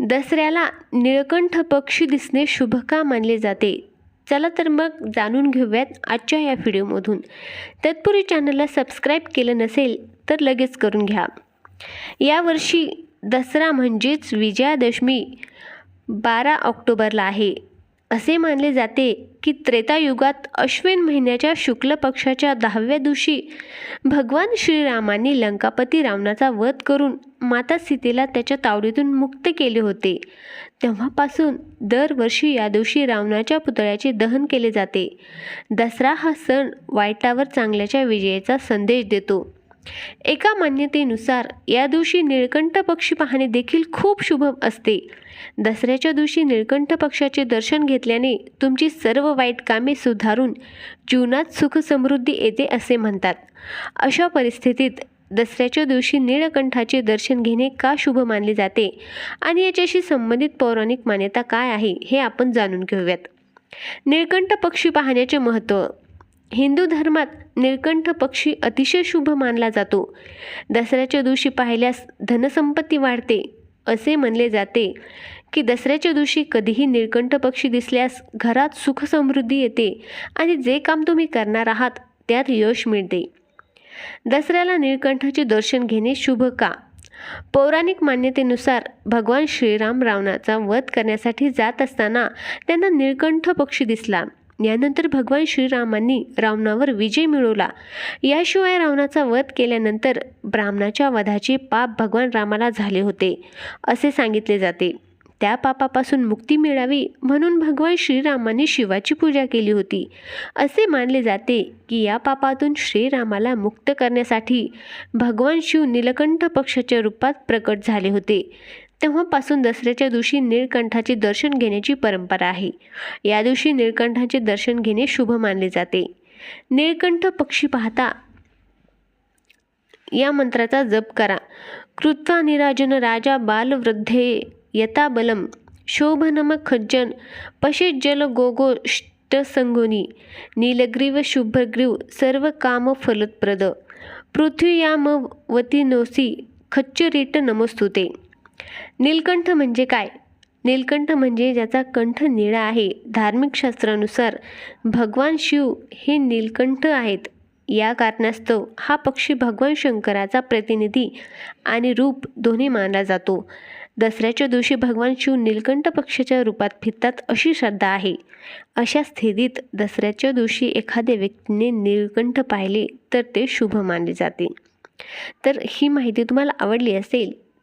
दसऱ्याला निळकंठ पक्षी दिसणे शुभ का मानले जाते? चला तर मग जाणून घेऊयात आजच्या या व्हिडिओमधून. तत्पूर्वी चॅनलला सबस्क्राईब केलं नसेल तर लगेच करून घ्या. यावर्षी दसरा म्हणजेच विजयादशमी बारा ऑक्टोबरला आहे. असे मानले जाते की त्रेतायुगात अश्विन महिन्याच्या शुक्ल पक्षाच्या दहाव्या दिवशी भगवान श्रीरामांनी लंकापती रावणाचा वध करून माता सीतेला त्याच्या तावडीतून मुक्त केले होते. तेव्हापासून दरवर्षी या दिवशी रावणाच्या पुतळ्याचे दहन केले जाते. दसरा हा सण वाईटावर चांगल्याच्या विजयाचा संदेश देतो. एका मान्यतेनुसार या दिवशी निळकंठ पक्षी पाहणे देखील खूप शुभ असते. दसऱ्याच्या दिवशी निळकंठ पक्षाचे दर्शन घेतल्याने तुमची सर्व वाईट कामे सुधारून जीवनात सुख समृद्धी येते असे म्हणतात. अशा परिस्थितीत दसऱ्याच्या दिवशी निळकंठाचे दर्शन घेणे का शुभ मानले जाते आणि याच्याशी संबंधित पौराणिक मान्यता काय आहे हे आपण जाणून घेऊयात. निळकंठ पक्षी पाहण्याचे महत्त्व हिंदू धर्मात निळकंठ पक्षी अतिशय शुभ मानला जातो. दसऱ्याच्या दिवशी पाहिल्यास धनसंपत्ती वाढते असे म्हणले जाते की दसऱ्याच्या दिवशी कधीही निळकंठ पक्षी दिसल्यास घरात सुख समृद्धी येते आणि जे काम तुम्ही करणार आहात त्यात यश मिळते. दसऱ्याला निळकंठाचे दर्शन घेणे शुभ का? पौराणिक मान्यतेनुसार भगवान श्रीराम रावणाचा वध करण्यासाठी जात असताना त्यांना निळकंठ पक्षी दिसला. यानंतर भगवान श्रीरामांनी रावणावर विजय मिळवला. याशिवाय रावणाचा वध केल्यानंतर ब्राह्मणाच्या वधाचे पाप भगवान रामाला झाले होते असे सांगितले जाते. त्या पापापासून मुक्ती मिळावी म्हणून भगवान श्रीरामांनी शिवाची पूजा केली होती. असे मानले जाते की या पापातून श्रीरामाला मुक्त करण्यासाठी भगवान शिव नीलकंठ पक्षाच्या रूपात प्रकट झाले होते. तेव्हापासून दसऱ्याच्या दिवशी निळकंठाचे दर्शन घेण्याची परंपरा आहे. या दिवशी निळकंठाचे दर्शन घेणे शुभ मानले जाते. निळकंठ पक्षी पाहता या मंत्राचा जप करा. कृत्वा निराजन राजा बालवृद्धे यताबलम शोभनम खज्जन. पशेज्जल गोगोष्टसंगोनी नीलग्रीव शुभ्रग्रीव सर्व काम फलप्रद. पृथ्वीयामवती नोसी. खच्चरीट नमस्तुते. नीलकंठ म्हणजे काय? नीलकंठ म्हणजे ज्याचा कंठ निळा आहे. धार्मिक शास्त्रानुसार भगवान शिव हे नीलकंठ आहेत. या कारणास्तव हा पक्षी भगवान शंकराचा प्रतिनिधी आणि रूप दोन्ही मानला जातो. दसऱ्याच्या दिवशी भगवान शिव नीलकंठ पक्षाच्या रूपात फिरतात अशी श्रद्धा आहे. अशा स्थितीत दसऱ्याच्या दिवशी एखाद्या व्यक्तीने नीलकंठ पाहिले तर ते शुभ मानले जाते. तर ही माहिती तुम्हाला आवडली असेल